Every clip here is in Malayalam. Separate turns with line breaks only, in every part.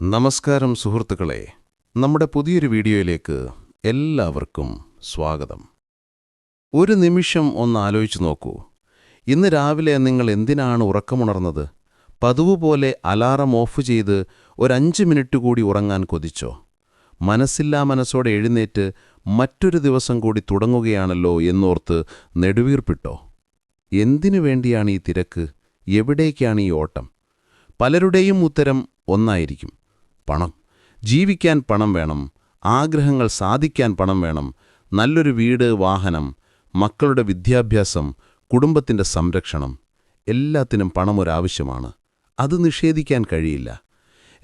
നമസ്കാരം സുഹൃത്തുക്കളെ. നമ്മുടെ പുതിയൊരു വീഡിയോയിലേക്ക് എല്ലാവർക്കും സ്വാഗതം. ഒരു നിമിഷം ഒന്ന് ആലോചിച്ചു നോക്കൂ. ഇന്ന് രാവിലെ നിങ്ങൾ എന്തിനാണ് ഉറക്കമുണർന്നത്? പതിവ് പോലെ അലാറം ഓഫ് ചെയ്ത് ഒരഞ്ച് മിനിറ്റ് കൂടി ഉറങ്ങാൻ കൊതിച്ചോ? മനസ്സില്ലാ മനസ്സോടെ എഴുന്നേറ്റ് മറ്റൊരു ദിവസം കൂടി തുടങ്ങുകയാണല്ലോ എന്നോർത്ത് നെടുവീർപ്പിട്ടോ? എന്തിനു വേണ്ടിയാണ് ഈ തിരക്ക്? എവിടേക്കാണ് ഈ ഓട്ടം? പലരുടെയും ഉത്തരം ഒന്നായിരിക്കും. പണം. ജീവിക്കാൻ പണം വേണം. ആഗ്രഹങ്ങൾ സാധിക്കാൻ പണം വേണം. നല്ലൊരു വീട് വാഹനം മക്കളുടെ വിദ്യാഭ്യാസം കുടുംബത്തിന്റെ സംരക്ഷണം എല്ലാത്തിനും പണം ഒരാവശ്യമാണ്. അത് നിഷേധിക്കാൻ കഴിയില്ല.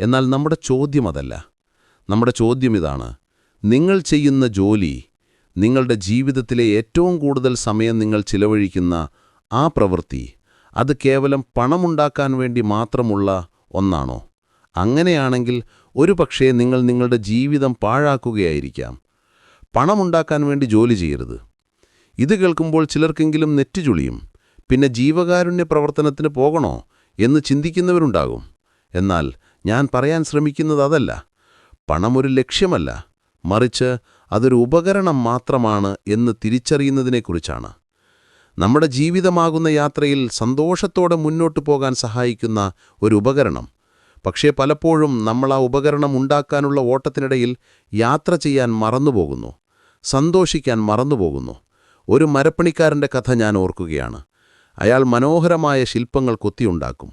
എന്നാൽ നമ്മുടെ ചോദ്യം അതല്ല. നമ്മുടെ ചോദ്യം ഇതാണ്. നിങ്ങൾ ചെയ്യുന്ന ജോലി നിങ്ങളുടെ ജീവിതത്തിലെ ഏറ്റവും കൂടുതൽ സമയം നിങ്ങൾ ചിലവഴിക്കുന്ന ആ പ്രവൃത്തി അത് കേവലം പണമുണ്ടാക്കാൻ വേണ്ടി മാത്രമുള്ള ഒന്നാണോ? അങ്ങനെയാണെങ്കിൽ ഒരുപക്ഷേ നിങ്ങൾ നിങ്ങളുടെ ജീവിതം പാഴാക്കുകയായിരിക്കാം. പണമുണ്ടാക്കാൻ വേണ്ടി ജോലി ചെയ്യരുത്. ഇത് കേൾക്കുമ്പോൾ ചിലർക്കെങ്കിലും നെറ്റുചുളിയും പിന്നെ ജീവകാരുണ്യ പ്രവർത്തനത്തിന് പോകണോ എന്ന് ചിന്തിക്കുന്നവരുണ്ടാകും. എന്നാൽ ഞാൻ പറയാൻ ശ്രമിക്കുന്നത് അതല്ല. പണമൊരു ലക്ഷ്യമല്ല മറിച്ച് അതൊരു ഉപകരണം മാത്രമാണ് എന്ന് തിരിച്ചറിയുന്നതിനെക്കുറിച്ചാണ്. നമ്മുടെ ജീവിതമാകുന്ന യാത്രയിൽ സന്തോഷത്തോടെ മുന്നോട്ടു പോകാൻ സഹായിക്കുന്ന ഒരു ഉപകരണം പക്ഷേ പലപ്പോഴും നമ്മൾ ആ ഉപകരണം ഉണ്ടാക്കാനുള്ള ഓട്ടത്തിനിടയിൽ യാത്ര ചെയ്യാൻ മറന്നുപോകുന്നു സന്തോഷിക്കാൻ മറന്നുപോകുന്നു. ഒരു മരപ്പണിക്കാരന്റെ കഥ ഞാൻ ഓർക്കുകയാണ്. അയാൾ മനോഹരമായ ശില്പങ്ങൾ കൊത്തിയുണ്ടാക്കും.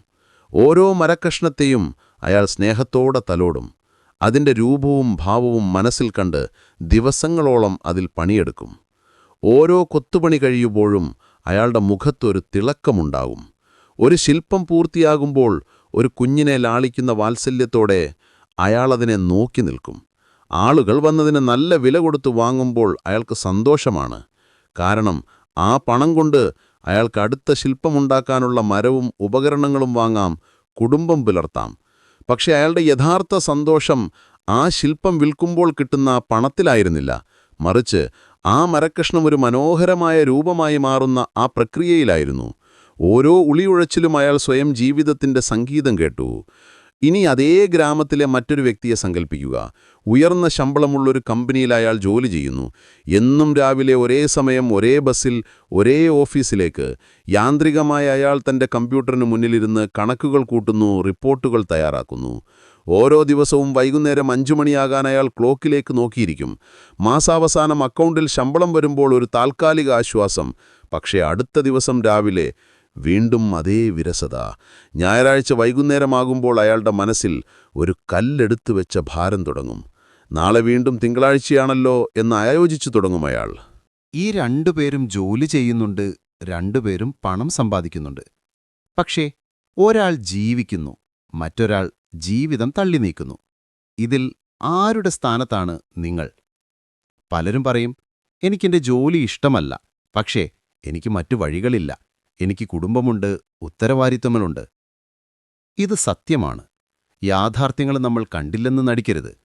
ഓരോ മരക്കഷ്ണത്തെയും അയാൾ സ്നേഹത്തോടെ തലോടും. അതിന്റെ രൂപവും ഭാവവും മനസ്സിൽ കണ്ട് ദിവസങ്ങളോളം അതിൽ പണിയെടുക്കും. ഓരോ കൊത്തുപണി കഴിയുമ്പോഴും അയാളുടെ മുഖത്തൊരു തിളക്കമുണ്ടാകും. ഒരു ശില്പം പൂർത്തിയാകുമ്പോൾ ഒരു കുഞ്ഞിനെ ലാളിക്കുന്ന വാത്സല്യത്തോടെ അയാളതിനെ നോക്കി നിൽക്കും. ആളുകൾ വന്നതിന് നല്ല വില കൊടുത്തു വാങ്ങുമ്പോൾ അയാൾക്ക് സന്തോഷമാണ്. കാരണം ആ പണം കൊണ്ട് അയാൾക്ക് അടുത്ത ശില്പമുണ്ടാക്കാനുള്ള മരവും ഉപകരണങ്ങളും വാങ്ങാം കുടുംബം പുലർത്താം. പക്ഷേ അയാളുടെ യഥാർത്ഥ സന്തോഷം ആ ശില്പം വിൽക്കുമ്പോൾ കിട്ടുന്ന പണത്തിലായിരുന്നില്ല. മറിച്ച് ആ മരക്കഷ്ണം ഒരു മനോഹരമായ രൂപമായി മാറുന്ന ആ പ്രക്രിയയിലായിരുന്നു. ഓരോ ഉളിയുഴച്ചിലും അയാൾ സ്വയം ജീവിതത്തിന്റെ സംഗീതം കേട്ടു. ഇനി അതേ ഗ്രാമത്തിലെ മറ്റൊരു വ്യക്തിയെ സങ്കല്പിക്കുക ഉയർന്ന ശമ്പളമുള്ളൊരു കമ്പനിയിൽ അയാൾ ജോലി ചെയ്യുന്നു. എന്നും രാവിലെ ഒരേ സമയം ഒരേ ബസ്സിൽ ഒരേ ഓഫീസിലേക്ക്. യാന്ത്രികമായ അയാൾ തന്റെ കമ്പ്യൂട്ടറിന് മുന്നിലിരുന്ന് കണക്കുകൾ കൂട്ടുന്നു റിപ്പോർട്ടുകൾ തയ്യാറാക്കുന്നു. ഓരോ ദിവസവും വൈകുന്നേരം അഞ്ചു മണിയാകാൻ അയാൾ ക്ലോക്കിലേക്ക് നോക്കിയിരിക്കും. മാസാവസാനം അക്കൗണ്ടിൽ ശമ്പളം വരുമ്പോൾ ഒരു താൽക്കാലിക ആശ്വാസം. പക്ഷേ അടുത്ത ദിവസം രാവിലെ വീണ്ടും അതേ വിരസത. ഞായറാഴ്ച വൈകുന്നേരമാകുമ്പോൾ അയാളുടെ മനസ്സിൽ ഒരു കല്ലെടുത്തു വെച്ച ഭാരം തുടങ്ങും. നാളെ വീണ്ടും തിങ്കളാഴ്ചയാണല്ലോ എന്ന് ആയോജിച്ചു തുടങ്ങും അയാൾ.
ഈ രണ്ടുപേരും ജോലി ചെയ്യുന്നുണ്ട് രണ്ടുപേരും പണം സമ്പാദിക്കുന്നുണ്ട്. പക്ഷേ ഒരാൾ ജീവിക്കുന്നു മറ്റൊരാൾ ജീവിതം തള്ളി നീക്കുന്നു. ഇതിൽ ആരുടെ സ്ഥാനത്താണ് നിങ്ങൾ? പലരും പറയും എനിക്കെന്റെ ജോലി ഇഷ്ടമല്ല പക്ഷേ എനിക്ക് മറ്റു വഴികളില്ല. എനിക്ക് കുടുംബമുണ്ട് ഉത്തരവാദിത്വങ്ങളുണ്ട്. ഇത് സത്യമാണ്. യാഥാർത്ഥ്യങ്ങൾ നമ്മൾ കണ്ടില്ലെന്ന് നടിക്കരുത്.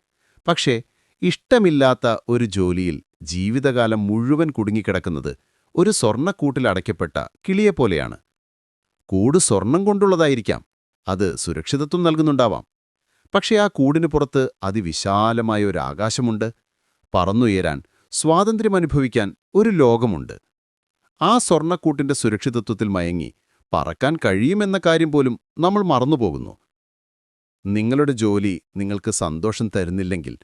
പക്ഷേ ഇഷ്ടമില്ലാത്ത ഒരു ജോലിയിൽ ജീവിതകാലം മുഴുവൻ കുടുങ്ങിക്കിടക്കുന്നത് ഒരു സ്വർണക്കൂട്ടിൽ അടയ്ക്കപ്പെട്ട കിളിയെപ്പോലെയാണ് കൂട് സ്വർണം കൊണ്ടുള്ളതായിരിക്കാം. അത് സുരക്ഷിതത്വം നൽകുന്നുണ്ടാവാം. പക്ഷേ ആ കൂടിനു പുറത്ത് അതിവിശാലമായ ഒരു ആകാശമുണ്ട്. പറന്നുയരാൻ സ്വാതന്ത്ര്യം അനുഭവിക്കാൻ ഒരു ലോകമുണ്ട്. ആ സ്വർണക്കൂട്ടിന്റെ സുരക്ഷിതത്വത്തിൽ മയങ്ങി പറക്കാൻ കഴിയുമെന്ന കാര്യം പോലും നമ്മൾ മറന്നുപോകുന്നു. നിങ്ങളുടെ ജോലി നിങ്ങൾക്ക് സന്തോഷം തരുന്നില്ലെങ്കിൽ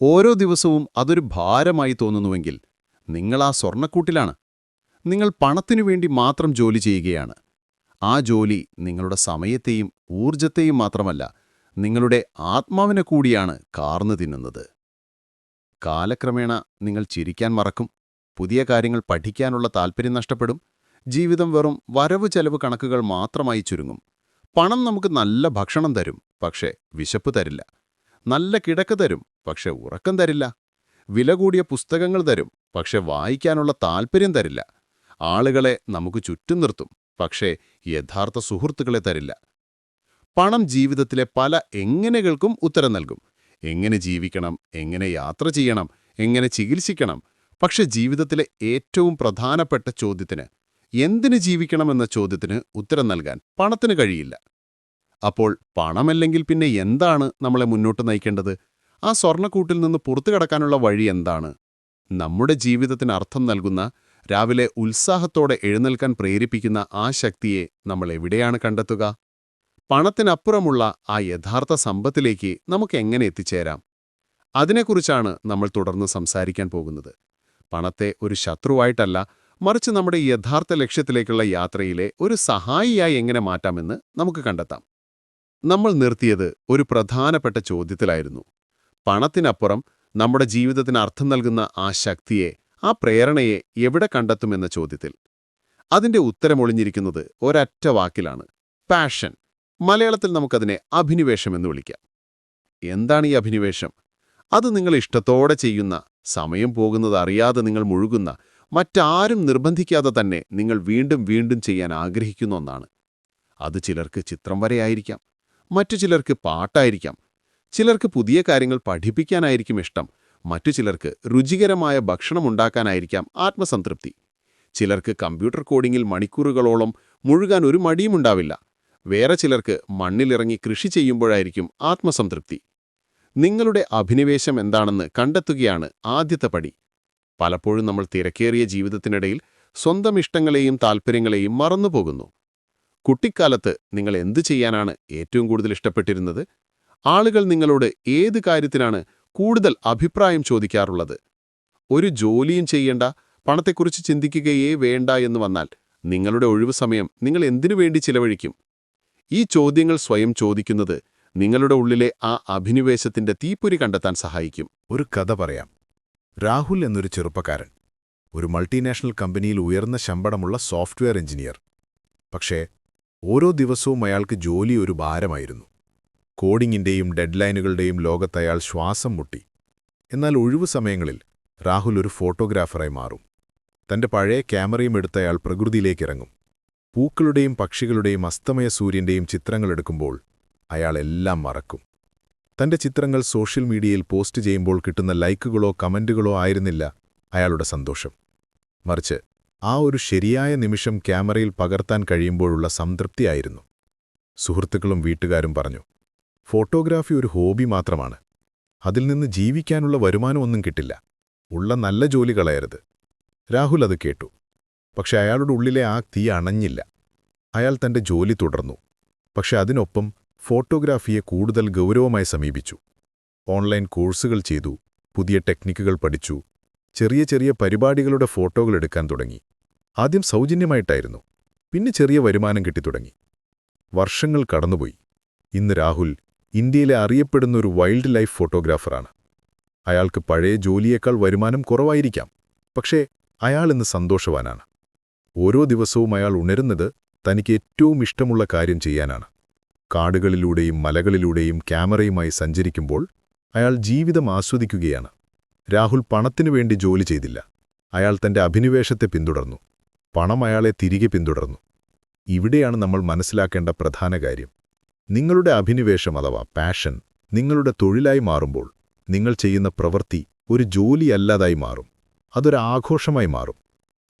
ഓരോ ദിവസവും അതൊരു ഭാരമായി തോന്നുന്നുവെങ്കിൽ നിങ്ങൾ ആ സ്വർണക്കൂട്ടിലാണ്. നിങ്ങൾ പണത്തിനു വേണ്ടി മാത്രം ജോലി ചെയ്യുകയാണ്. ആ ജോലി നിങ്ങളുടെ സമയത്തെയും ഊർജത്തെയും മാത്രമല്ല നിങ്ങളുടെ ആത്മാവിനെ കൂടിയാണ് കാർന്നു തിന്നുന്നത്. കാലക്രമേണ നിങ്ങൾ ചിരിക്കാൻ മറക്കും. പുതിയ കാര്യങ്ങൾ പഠിക്കാനുള്ള താൽപ്പര്യം നഷ്ടപ്പെടും. ജീവിതം വെറും വരവ് ചെലവ് കണക്കുകൾ മാത്രമായി ചുരുങ്ങും. പണം നമുക്ക് നല്ല ഭക്ഷണം തരും പക്ഷേ വിശപ്പ് തരില്ല. നല്ല കിടക്ക് തരും പക്ഷെ ഉറക്കം തരില്ല. വില കൂടിയ പുസ്തകങ്ങൾ തരും പക്ഷെ വായിക്കാനുള്ള താൽപ്പര്യം തരില്ല. ആളുകളെ നമുക്ക് ചുറ്റും നിർത്തും പക്ഷേ യഥാർത്ഥ സുഹൃത്തുക്കളെ തരില്ല. പണം ജീവിതത്തിലെ പല എങ്ങനെകൾക്കും ഉത്തരം നൽകും. എങ്ങനെ ജീവിക്കണം എങ്ങനെ യാത്ര ചെയ്യണം എങ്ങനെ ചികിത്സിക്കണം പക്ഷെ ജീവിതത്തിലെ ഏറ്റവും പ്രധാനപ്പെട്ട ചോദ്യത്തിന് എന്തിന് ജീവിക്കണമെന്ന ചോദ്യത്തിന് ഉത്തരം നൽകാൻ പണത്തിന് കഴിയില്ല. അപ്പോൾ പണമല്ലെങ്കിൽ പിന്നെ എന്താണ് നമ്മളെ മുന്നോട്ട് നയിക്കേണ്ടത്? ആ സ്വർണക്കൂട്ടിൽ നിന്ന് പുറത്തു വഴി എന്താണ്? നമ്മുടെ ജീവിതത്തിന് അർത്ഥം നൽകുന്ന രാവിലെ ഉത്സാഹത്തോടെ എഴുന്നേൽക്കാൻ പ്രേരിപ്പിക്കുന്ന ആ ശക്തിയെ നമ്മൾ എവിടെയാണ് കണ്ടെത്തുക? പണത്തിനപ്പുറമുള്ള ആ യഥാർത്ഥ സമ്പത്തിലേക്ക് നമുക്ക് എങ്ങനെ എത്തിച്ചേരാം? അതിനെക്കുറിച്ചാണ് നമ്മൾ തുടർന്ന് സംസാരിക്കാൻ പോകുന്നത്. പണത്തെ ഒരു ശത്രുവായിട്ടല്ല മറിച്ച് നമ്മുടെ യഥാർത്ഥ ലക്ഷ്യത്തിലേക്കുള്ള യാത്രയിലെ ഒരു സഹായിയായി എങ്ങനെ മാറ്റാമെന്ന് നമുക്ക് കണ്ടെത്താം. നമ്മൾ നിർത്തിയത് ഒരു പ്രധാനപ്പെട്ട ചോദ്യത്തിലായിരുന്നു. പണത്തിനപ്പുറം നമ്മുടെ ജീവിതത്തിന് അർത്ഥം നൽകുന്ന ആ ശക്തിയെ ആ പ്രേരണയെ എവിടെ കണ്ടെത്തുമെന്ന ചോദ്യത്തിൽ. അതിന്റെ ഉത്തരമൊളിഞ്ഞിരിക്കുന്നത് ഒരറ്റ വാക്കിലാണ് പാഷൻ മലയാളത്തിൽ നമുക്കതിനെ അഭിനിവേശം എന്ന് വിളിക്കാം. എന്താണ് ഈ അഭിനിവേശം? അത് നിങ്ങൾ ഇഷ്ടത്തോടെ ചെയ്യുന്ന സമയം പോകുന്നത് അറിയാതെ നിങ്ങൾ മുഴുകുന്ന മറ്റാരും നിർബന്ധിക്കാതെ തന്നെ നിങ്ങൾ വീണ്ടും വീണ്ടും ചെയ്യാൻ ആഗ്രഹിക്കുന്ന ഒന്നാണ്. അത് ചിലർക്ക് ചിത്രം വരെയായിരിക്കാം മറ്റു ചിലർക്ക് പാട്ടായിരിക്കാം ചിലർക്ക് പുതിയ കാര്യങ്ങൾ പഠിപ്പിക്കാനായിരിക്കും ഇഷ്ടം മറ്റു ചിലർക്ക് രുചികരമായ ഭക്ഷണം ഉണ്ടാക്കാനായിരിക്കാം ആത്മസംതൃപ്തി. ചിലർക്ക് കമ്പ്യൂട്ടർ കോഡിങ്ങിൽ മണിക്കൂറുകളോളം മുഴുകാൻ ഒരു മടിയുമുണ്ടാവില്ല വേറെ ചിലർക്ക് മണ്ണിലിറങ്ങി കൃഷി ചെയ്യുമ്പോഴായിരിക്കും ആത്മസംതൃപ്തി. നിങ്ങളുടെ അഭിനിവേശം എന്താണെന്ന് കണ്ടെത്തുകയാണ് ആദ്യത്തെ പടി. പലപ്പോഴും നമ്മൾ തിരക്കേറിയ ജീവിതത്തിനിടയിൽ സ്വന്തം ഇഷ്ടങ്ങളെയും താൽപ്പര്യങ്ങളെയും മറന്നുപോകുന്നു. കുട്ടിക്കാലത്ത് നിങ്ങൾ എന്തു ചെയ്യാനാണ് ഏറ്റവും കൂടുതൽ ഇഷ്ടപ്പെട്ടിരുന്നത്? ആളുകൾ നിങ്ങളോട് ഏത് കാര്യത്തിനാണ് കൂടുതൽ അഭിപ്രായം ചോദിക്കാറുള്ളത്? ഒരു ജോലിയും ചെയ്യേണ്ട പണത്തെക്കുറിച്ച് ചിന്തിക്കുകയേ വേണ്ട എന്ന് വന്നാൽ നിങ്ങളുടെ ഒഴിവു സമയം നിങ്ങൾ എന്തിനു വേണ്ടി ചിലവഴിക്കും? ഈ ചോദ്യങ്ങൾ സ്വയം ചോദിക്കുന്നത് നിങ്ങളുടെ ഉള്ളിലെ ആ അഭിനിവേശത്തിന്റെ തീപ്പൊരി കണ്ടെത്താൻ സഹായിക്കും.
ഒരു കഥ പറയാം. രാഹുൽ എന്നൊരു ചെറുപ്പക്കാരൻ ഒരു മൾട്ടിനാഷണൽ കമ്പനിയിൽ ഉയർന്ന ശമ്പളമുള്ള സോഫ്റ്റ്വെയർ എഞ്ചിനീയർ. പക്ഷേ ഓരോ ദിവസവും അയാൾക്ക് ജോലി ഒരു ഭാരമായിരുന്നു. ഡെഡ് ഡെഡ്ലൈനുകളുടെയും ലോകത്ത് അയാൾ ശ്വാസം മുട്ടി. എന്നാൽ ഒഴിവു സമയങ്ങളിൽ രാഹുൽ ഒരു ഫോട്ടോഗ്രാഫറായി മാറും. തന്റെ പഴയ ക്യാമറയും എടുത്ത് അയാൾ പ്രകൃതിയിലേക്കിറങ്ങും. പൂക്കളുടെയും പക്ഷികളുടെയും അസ്തമയ സൂര്യന്റെയും ചിത്രങ്ങളെടുക്കുമ്പോൾ അയാൾ എല്ലാം മറക്കും. തന്റെ ചിത്രങ്ങൾ സോഷ്യൽ മീഡിയയിൽ പോസ്റ്റ് ചെയ്യുമ്പോൾ കിട്ടുന്ന ലൈക്കുകളോ കമന്റുകളോ ആയിരുന്നില്ല അയാളുടെ സന്തോഷം. മറിച്ച് ആ ഒരു ശരിയായ നിമിഷം ക്യാമറയിൽ പകർത്താൻ കഴിയുമ്പോഴുള്ള സംതൃപ്തിയായിരുന്നു. സുഹൃത്തുക്കളും വീട്ടുകാരും പറഞ്ഞു ഫോട്ടോഗ്രാഫി ഒരു ഹോബി മാത്രമാണ്. അതിൽ നിന്ന് ജീവിക്കാനുള്ള വരുമാനമൊന്നും കിട്ടില്ല. ഉള്ള നല്ല ജോലി കളയരുത്. രാഹുൽ അത് കേട്ടു. പക്ഷെ അയാളുടെ ഉള്ളിലെ ആ തീ അണഞ്ഞില്ല. അയാൾ തന്റെ ജോലി തുടർന്നു. പക്ഷെ അതിനൊപ്പം ഫോട്ടോഗ്രാഫിയെ കൂടുതൽ ഗൗരവമായി സമീപിച്ചു. ഓൺലൈൻ കോഴ്സുകൾ ചെയ്തു പുതിയ ടെക്നിക്കുകൾ പഠിച്ചു ചെറിയ ചെറിയ പരിപാടികളുടെ ഫോട്ടോകൾ എടുക്കാൻ തുടങ്ങി. ആദ്യം സൗജന്യമായിട്ടായിരുന്നു പിന്നെ ചെറിയ വരുമാനം കിട്ടിത്തുടങ്ങി വർഷങ്ങൾ കടന്നുപോയി. ഇന്ന് രാഹുൽ ഇന്ത്യയിലെ അറിയപ്പെടുന്ന ഒരു വൈൽഡ് ലൈഫ് ഫോട്ടോഗ്രാഫറാണ്. അയാൾക്ക് പഴയ ജോലിയേക്കാൾ വരുമാനം കുറവായിരിക്കാം പക്ഷേ അയാൾ ഇന്ന് സന്തോഷവാനാണ്. ഓരോ ദിവസവും അയാൾ ഉണരുന്നത് തനിക്ക് ഏറ്റവും ഇഷ്ടമുള്ള കാര്യം ചെയ്യാനാണ്. കാടുകളിലൂടെയും മലകളിലൂടെയും ക്യാമറയുമായി സഞ്ചരിക്കുമ്പോൾ അയാൾ ജീവിതം ആസ്വദിക്കുകയാണ്. രാഹുൽ പണത്തിനു വേണ്ടി ജോലി ചെയ്തില്ല. അയാൾ തന്റെ അഭിനിവേശത്തെ പിന്തുടർന്നു. പണം അയാളെ തിരികെ പിന്തുടർന്നു. ഇവിടെയാണ് നമ്മൾ മനസ്സിലാക്കേണ്ട പ്രധാന കാര്യം. നിങ്ങളുടെ അഭിനിവേശം അഥവാ പാഷൻ നിങ്ങളുടെ തൊഴിലായി മാറുമ്പോൾ നിങ്ങൾ ചെയ്യുന്ന പ്രവൃത്തി ഒരു ജോലിയല്ലാതായി മാറും. അതൊരാഘോഷമായി മാറും.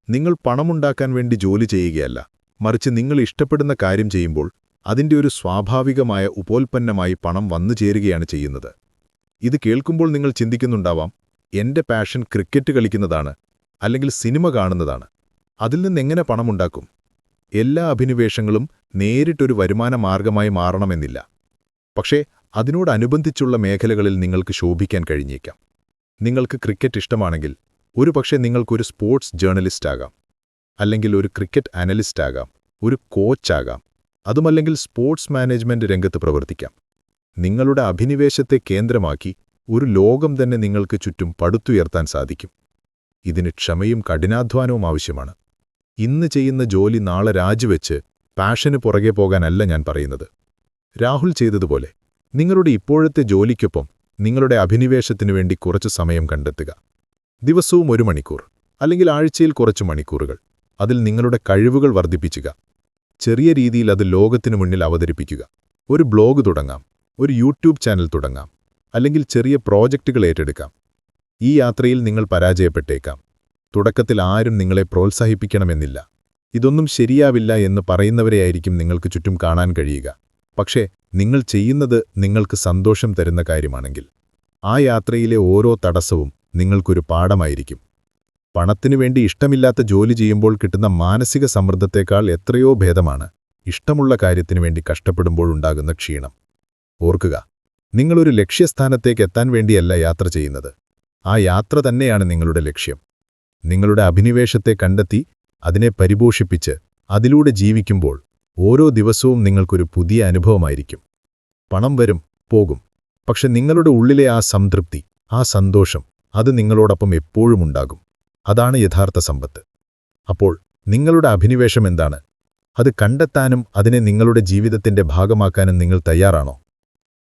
നിങ്ങൾ പണമുണ്ടാക്കാൻ വേണ്ടി ജോലി ചെയ്യുകയല്ല. മറിച്ച് നിങ്ങൾ ഇഷ്ടപ്പെടുന്ന കാര്യം ചെയ്യുമ്പോൾ അതിന്റെ ഒരു സ്വാഭാവികമായ ഉപോൽപ്പന്നമായി പണം വന്നു ചേരുകയാണ് ചെയ്യുന്നത്. ഇത് കേൾക്കുമ്പോൾ നിങ്ങൾ ചിന്തിക്കുന്നുണ്ടാവാം എന്റെ പാഷൻ ക്രിക്കറ്റ് കളിക്കുന്നതാണ് അല്ലെങ്കിൽ സിനിമ കാണുന്നതാണ്. അതിൽ നിന്നെങ്ങനെ പണമുണ്ടാക്കും? എല്ലാ അഭിനിവേശങ്ങളും നേരിട്ടൊരു വരുമാന മാർഗമായി മാറണമെന്നില്ല. പക്ഷേ അതിനോടനുബന്ധിച്ചുള്ള മേഖലകളിൽ നിങ്ങൾക്ക് ശോഭിക്കാൻ കഴിഞ്ഞേക്കാം. നിങ്ങൾക്ക് ക്രിക്കറ്റ് ഇഷ്ടമാണെങ്കിൽ ഒരുപക്ഷെ നിങ്ങൾക്കൊരു സ്പോർട്സ് ജേർണലിസ്റ്റ് ആകാം അല്ലെങ്കിൽ ഒരു ക്രിക്കറ്റ് അനലിസ്റ്റ് ആകാം ഒരു കോച്ചാകാം. അതുമല്ലെങ്കിൽ സ്പോർട്സ് മാനേജ്മെന്റ് രംഗത്ത് പ്രവർത്തിക്കാം. നിങ്ങളുടെ അഭിനിവേശത്തെ കേന്ദ്രമാക്കി ഒരു ലോകം തന്നെ നിങ്ങൾക്ക് ചുറ്റും പടുത്തുയർത്താൻ സാധിക്കും. ഇതിന് ക്ഷമയും കഠിനാധ്വാനവും ആവശ്യമാണ്. ഇന്ന് ചെയ്യുന്ന ജോലി നാളെ രാജിവെച്ച് പാഷന് പുറകെ പോകാനല്ല ഞാൻ പറയുന്നത്. രാഹുൽ ചെയ്തതുപോലെ നിങ്ങളുടെ ഇപ്പോഴത്തെ ജോലിക്കൊപ്പം നിങ്ങളുടെ അഭിനിവേശത്തിനു വേണ്ടി കുറച്ച് സമയം കണ്ടെത്തുക. ദിവസവും ഒരു മണിക്കൂർ അല്ലെങ്കിൽ ആഴ്ചയിൽ കുറച്ച് മണിക്കൂറുകൾ. അതിൽ നിങ്ങളുടെ കഴിവുകൾ വർദ്ധിപ്പിച്ചുക. ചെറിയ രീതിയിൽ അത് ലോകത്തിനു മുന്നിൽ അവതരിപ്പിക്കുക. ഒരു ബ്ലോഗ് തുടങ്ങാം ഒരു യൂട്യൂബ് ചാനൽ തുടങ്ങാം അല്ലെങ്കിൽ ചെറിയ പ്രോജക്റ്റുകൾ ഏറ്റെടുക്കാം. ഈ യാത്രയിൽ നിങ്ങൾ പരാജയപ്പെട്ടേക്കാം. തുടക്കത്തിൽ ആരും നിങ്ങളെ പ്രോത്സാഹിപ്പിക്കണമെന്നില്ല. ഇതൊന്നും ശരിയാവില്ല എന്ന് പറയുന്നവരെയായിരിക്കും നിങ്ങൾക്ക് ചുറ്റും കാണാൻ കഴിയുക. പക്ഷേ നിങ്ങൾ ചെയ്യുന്നത് നിങ്ങൾക്ക് സന്തോഷം തരുന്ന കാര്യമാണെങ്കിൽ ആ യാത്രയിലെ ഓരോ തടസ്സവും നിങ്ങൾക്കൊരു പാഠമായിരിക്കും. പണത്തിനു വേണ്ടി ഇഷ്ടമില്ലാത്ത ജോലി ചെയ്യുമ്പോൾ കിട്ടുന്ന മാനസിക സമ്മർദ്ദത്തേക്കാൾ എത്രയോ ഭേദമാണ്. ഇഷ്ടമുള്ള കാര്യത്തിനു വേണ്ടി കഷ്ടപ്പെടുമ്പോഴുണ്ടാകുന്ന ക്ഷീണം. ഓർക്കുക നിങ്ങളൊരു ലക്ഷ്യസ്ഥാനത്തേക്ക് എത്താൻ വേണ്ടിയല്ല യാത്ര ചെയ്യുന്നത്. ആ യാത്ര തന്നെയാണ് നിങ്ങളുടെ ലക്ഷ്യം. നിങ്ങളുടെ അഭിനിവേശത്തെ കണ്ടെത്തി അതിനെ പരിപോഷിപ്പിച്ച് അതിലൂടെ ജീവിക്കുമ്പോൾ ഓരോ ദിവസവും നിങ്ങൾക്കൊരു പുതിയ അനുഭവമായിരിക്കും. പണം വരും പോകും. പക്ഷെ നിങ്ങളുടെ ഉള്ളിലെ ആ സംതൃപ്തി ആ സന്തോഷം അത് നിങ്ങളോടൊപ്പം എപ്പോഴും ഉണ്ടാകും. അതാണ് യഥാർത്ഥ സമ്പത്ത്. അപ്പോൾ നിങ്ങളുടെ അഭിനിവേശം എന്താണ്? അത് കണ്ടെത്താനും അതിനെ നിങ്ങളുടെ ജീവിതത്തിന്റെ ഭാഗമാക്കാനും നിങ്ങൾ തയ്യാറാണോ?